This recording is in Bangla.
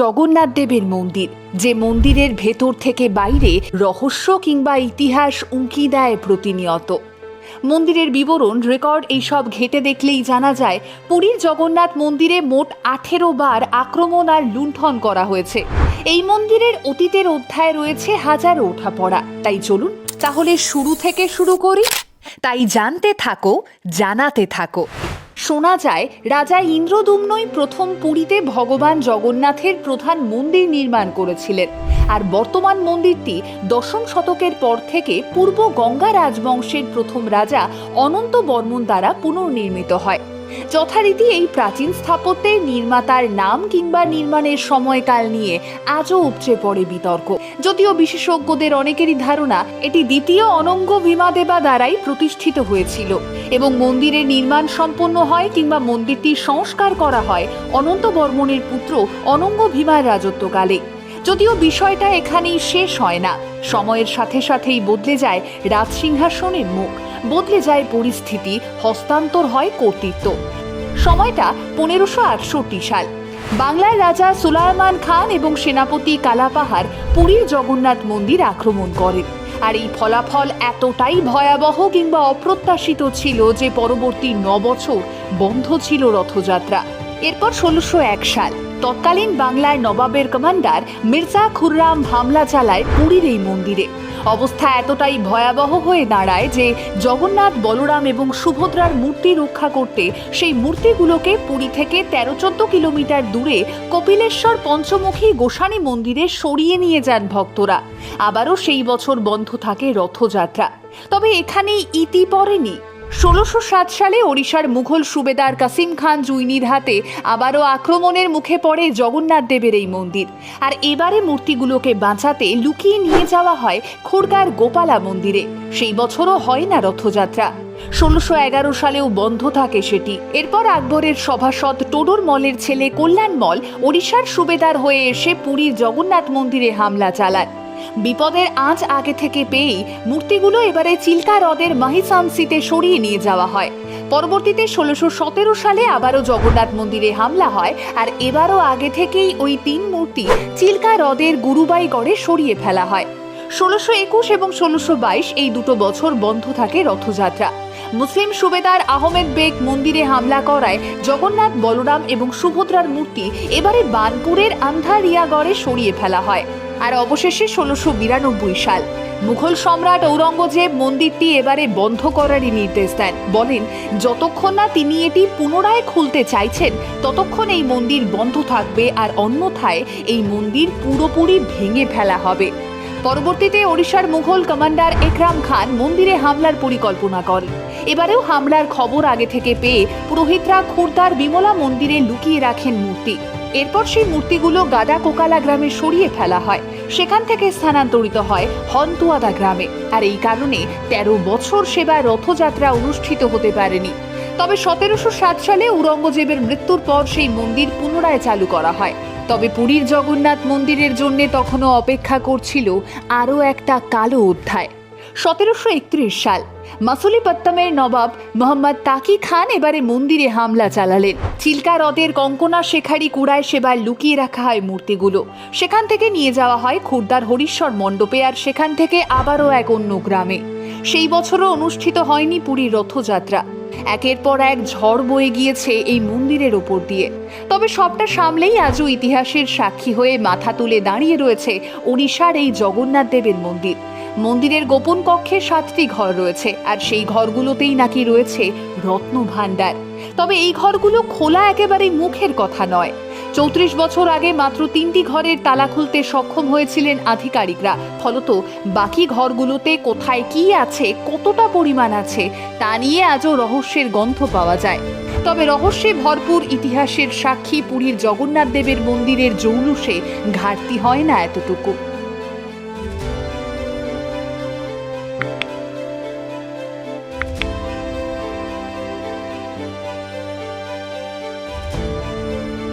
জগন্নাথ দেবের মন্দির, যে মন্দিরের ভেতর থেকে বাইরে রহস্য কিংবা ইতিহাস উঁকি দেয় প্রতিনিয়ত। মন্দিরের বিবরণ, রেকর্ড এইসব ঘেটে দেখলেই জানা যায়, পুরীর জগন্নাথ মন্দিরে মোট আঠেরো বার আক্রমণ আর লুণ্ঠন করা হয়েছে। এই মন্দিরের অতীতের অধ্যায় রয়েছে হাজারো ওঠাপড়া তাই চলুন তাহলে শুরু থেকে শুরু করি। তাই জানতে থাকো, জানাতে থাকো। শোনা যায়, রাজা ইন্দ্রদুম্নই প্রথম পুরীতে ভগবান জগন্নাথের প্রধান মন্দির নির্মাণ করেছিলেন। আর বর্তমান মন্দিরটি দশম শতকের পর থেকে পূর্ব গঙ্গা রাজবংশের প্রথম রাজা অনন্ত বর্মন দ্বারা পুনর্নির্মিত হয়। যথারীতি এই প্রাচীন স্থাপত্যের নির্মাতার নাম কিংবা নির্মাণের সময়কাল নিয়ে আজও উপচে পড়ে বিতর্ক। যদিও বিশেষজ্ঞদের অনেকেরই ধারণা, এটি দ্বিতীয় অনঙ্গ ভীমাদেবা দ্বারাই প্রতিষ্ঠিত হয়েছিল এবং মন্দিরের নির্মাণ সম্পন্ন হয় কিংবা মন্দিরটি সংস্কার করা হয় অনন্ত বর্মনের পুত্র অনঙ্গ ভীমার রাজত্বকালে। যদিও বিষয়টা এখানেই শেষ হয় না। সময়ের সাথে সাথেই বদলে যায় রাজসিংহাসনের মুখ, বদলে যায় পরিস্থিতি, হস্তান্তর হয় কর্তৃত্ব। সময়টা পনেরোশো আটষট্টি সাল। বাংলার রাজা সুলাইমান খান এবং সেনাপতি কালাপাহাড় পুরীর জগন্নাথ মন্দির আক্রমণ করেন। আর এই ফলাফল এতটাই ভয়াবহ কিংবা অপ্রত্যাশিত ছিল যে পরবর্তী ন বছর বন্ধ ছিল রথযাত্রা। এরপর ষোলোশো এক সাল। তৎকালীন বাংলার নবাবের কমান্ডার মির্জা খুররাম হামলা চালায় পুরীর এই মন্দিরে। অবস্থা এতটাই ভয়াবহ হয়ে দাঁড়ায় যে জগন্নাথ, বলরাম এবং সুভদ্রার মূর্তি রক্ষা করতে সেই মূর্তিগুলোকে পুরী থেকে তেরো চোদ্দ কিলোমিটার দূরে কপিলেশ্বর পঞ্চমুখী গোসানী মন্দিরে সরিয়ে নিয়ে যান ভক্তরা। আবারও সেই বছর বন্ধ থাকে রথযাত্রা। তবে এখানেই ইতি পড়েনি। ষোলোশো সাত সালে ওড়িশার মুঘল সুবেদার কাসিম খান জুইনির হাতে আবারও আক্রমণের মুখে পড়ে জগন্নাথ দেবের এই মন্দির। আর এবারে মূর্তিগুলোকে বাঁচাতে লুকিয়ে নিয়ে যাওয়া হয় খুরগার গোপালা মন্দিরে। সেই বছরও হয় না রথযাত্রা। ষোলোশো এগারো সালেও বন্ধ থাকে সেটি। এরপর আকবরের সভাসদ টোডর মলের ছেলে কল্যাণ মল ওড়িশার সুবেদার হয়ে এসে পুরীর জগন্নাথ মন্দিরে হামলা চালান বিপদের আঁচ আগে থেকে পেয়েই মূর্তিগুলো এবারে চিল্কা হ্রদের মাহিসামসিতে সরিয়ে নিয়ে যাওয়া হয়। পরবর্তীতে ষোলোশো সতেরো সালে আবারও জগন্নাথ মন্দিরে হামলা হয় আর এবারও আগে থেকেই ওই তিন মূর্তি চিল্কা হ্রদের গুরুবাইগড়ে সরিয়ে ফেলা হয়। ষোলোশো একুশ এবং ষোলোশো বাইশ এই দুটো বছর বন্ধ থাকে রথযাত্রা। মুসলিম সুবেদার আহমেদ বেগ মন্দিরে হামলা করায় জগন্নাথ, বলরাম এবং সুভদ্রার মূর্তি এবারে বানপুরের আন্ধারিয়াগড়ে সরিয়ে ফেলা হয়। আর অবশেষে ষোলোশো বিরানব্বই সাল। মুঘল সম্রাট ঔরঙ্গজেব মন্দিরটি এবারে বন্ধ করারই নির্দেশ দেন। বলেন, যতক্ষণ না তিনি এটি পুনরায় খুলতে চাইছেন, ততক্ষণ এই মন্দির বন্ধ থাকবে আর অন্যথায় এই মন্দির পুরোপুরি ভেঙে ফেলা হবে। পরবর্তীতে ওড়িশার মুঘল কমান্ডার একরাম খান মন্দিরে হামলার পরিকল্পনা করেন। এবারেও হামলার খবর আগে থেকে পেয়ে পুরোহিতরা খুর্দার বিমলা মন্দিরে লুকিয়ে রাখেন মূর্তি। এরপর সেই মূর্তিগুলো গাদা কোকালা গ্রামে সরিয়ে ফেলা হয়। সেখান থেকে স্থানান্তরিত হয় হন্তুয়াদা গ্রামে। আর এই কারণে তেরো বছর সেবা রথযাত্রা অনুষ্ঠিত হতে পারেনি। তবে সতেরোশো সাত সালে ঔরঙ্গজেবের মৃত্যুর পর সেই মন্দির পুনরায় চালু করা হয়। তবে পুরীর জগন্নাথ মন্দিরের জন্যে তখনও অপেক্ষা করছিল আরও একটা কালো অধ্যায়। সতেরোশো একত্রিশ সাল, মাসুলিপত্তমের নবাব মোহাম্মদ তাকি খান এবারে মন্দিরে হামলা চালালেন। চিল্কা হ্রদের কঙ্কনা শেখারি কুড়ায় সেবার লুকিয়ে রাখা হয় মূর্তিগুলো। সেখান থেকে নিয়ে যাওয়া হয় খুর্দার হরিশ্বর মণ্ডপে আর সেখান থেকে আবারও এক অন্য গ্রামে। সেই বছরও অনুষ্ঠিত হয়নি পুরীর রথযাত্রা। একের পর এক ঝড় বয়ে গিয়েছে এই মন্দিরের ওপর দিয়ে। তবে সবটা সামলেই আজও ইতিহাসের সাক্ষী হয়ে মাথা তুলে দাঁড়িয়ে রয়েছে ওড়িশার এই জগন্নাথ দেবের মন্দির। মন্দিরের গোপন কক্ষে সাতটি ঘর রয়েছে, আর সেই ঘরগুলোতেই নাকি রয়েছে রত্ন ভাণ্ডার। তবে এই ঘরগুলো খোলা একেবারে মুখের কথা নয়। চৌত্রিশ বছর আগে মাত্র তিনটি ঘরের তালা খুলতে সক্ষম হয়েছিলেন আধিকারিকরা। ফলত বাকি ঘরগুলোতে কোথায় কি আছে, কতটা পরিমাণ আছে, তা নিয়ে আজও রহস্যের গন্ধ পাওয়া যায়। তবে রহস্যে ভরপুর ইতিহাসের সাক্ষী পুরীর জগন্নাথ দেবের মন্দিরের জৌলুসে ঘাটতি হয় না এতটুকু।